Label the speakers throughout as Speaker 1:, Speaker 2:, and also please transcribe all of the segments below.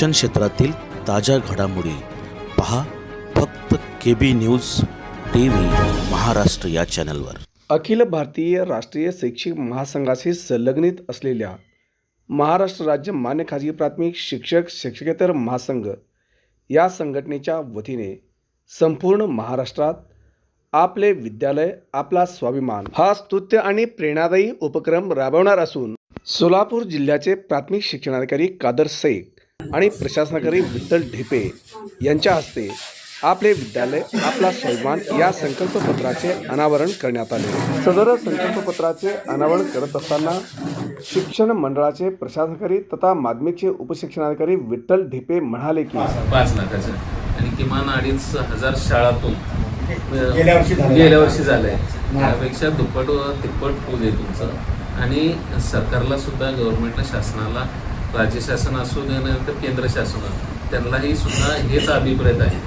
Speaker 1: शिक्षण क्षेत्रातील ताज्या घडामोडी पहा फक्त K B news T V Maharashtra या चॅनलवर.
Speaker 2: अखिल भारतीय राष्ट्रीय शैक्षिक महासंघाशी संलग्नित असलेल्या महाराष्ट्र राज्य मान्य खाजगी प्राथमिक शिक्षक शिक्षकेतर महासंघ या संघटनेच्या वतीने संपूर्ण महाराष्ट्रात आपले विद्यालय आपला स्वाभिमान हा स्तुत्य आणि प्रेरणादायी उपक्रम राबवणार असून सोलापूर जिल्ह्याचे प्राथमिक शिक्षणाधिकारी कादर शेख आणि प्रशासनाधिकारी विठ्ठल ढेपे यांच्या हस्ते आपले विद्यालय आपला स्वाभिमान या संकल्पपत्राचे अनावरण करण्यात आले. सदर संकल्पपत्राचे अनावरण करत असताना शिक्षण मंडळाचे प्रशासनाधिकारी तथा माध्यमिकचे उपशिक्षणाधिकारी विठ्ठल ढेपे म्हणाले की
Speaker 3: पाच लाखाचं. आणि किमान अडीच हजार शाळातून
Speaker 4: गेल्या वर्षी.
Speaker 3: गेल्या वर्षी झालंय त्यापेक्षा दुप्पट व तिप्पट होऊ दे तुमचं. आणि सरकारला सुद्धा गव्हर्नमेंटला शासनाला राज्य शासन असू दे तर केंद्र शासन त्यांनाही सुद्धा हेच अभिप्रेत आहे.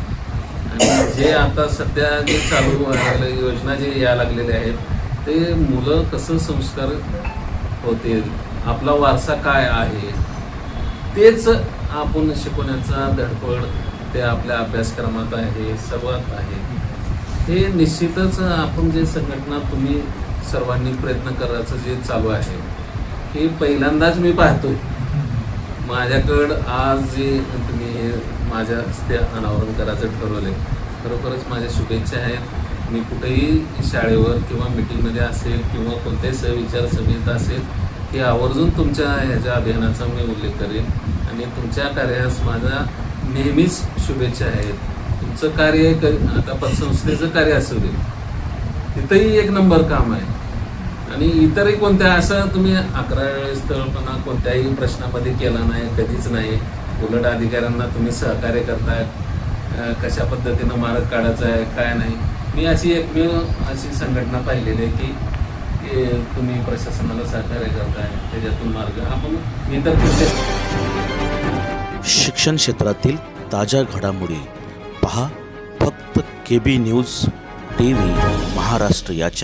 Speaker 3: आणि जे आता सध्या जे चालू योजना जे या लागलेल्या आहेत ते मुलं कसं संस्कार होतील आपला वारसा काय आहे तेच आपण शिकवण्याचा धडपड ते आपल्या अभ्यासक्रमात आहे सर्वात आहे. हे निश्चितच आपण जे संघटना तुम्ही सर्वांनी प्रयत्न करायचं जे चालू आहे हे पहिल्यांदाच मी पाहतोय. माझ्याकडं आज जे तुम्ही हे माझ्या हस्ते अनावरण करायचं आहे खरोखरच माझ्या शुभेच्छा आहेत. मी कुठेही शाळेवर किंवा मिटिंगमध्ये असेल किंवा कोणत्याही सहविचार सभेत असेल हे आवर्जून तुमच्या ह्याच्या अभियानाचा मी उल्लेख करेन. आणि तुमच्या कार्यास माझा नेहमीच शुभेच्छा आहेत. तुमचं कार्य क- आता पतसंस्थेचं कार्य असू दे तिथंही एक नंबर काम आहे. आणि इतरही कोणत्या असं तुम्ही अकरा स्थळपणा कोणत्याही प्रश्नामध्ये केला नाही कधीच नाही. उलट अधिकाऱ्यांना तुम्ही सहकार्य करताय. कशा पद्धतीनं मार्ग काढायचा आहे काय नाही. मी अशी एकमेव अशी संघटना पाहिलेली आहे की तुम्ही प्रशासनाला सहकार्य करताय त्याच्यातून मार्ग. आपण मी तर
Speaker 1: शिक्षण क्षेत्रातील ताज्या घडामोडी पहा. फक्त K B news T V Maharashtra याच्या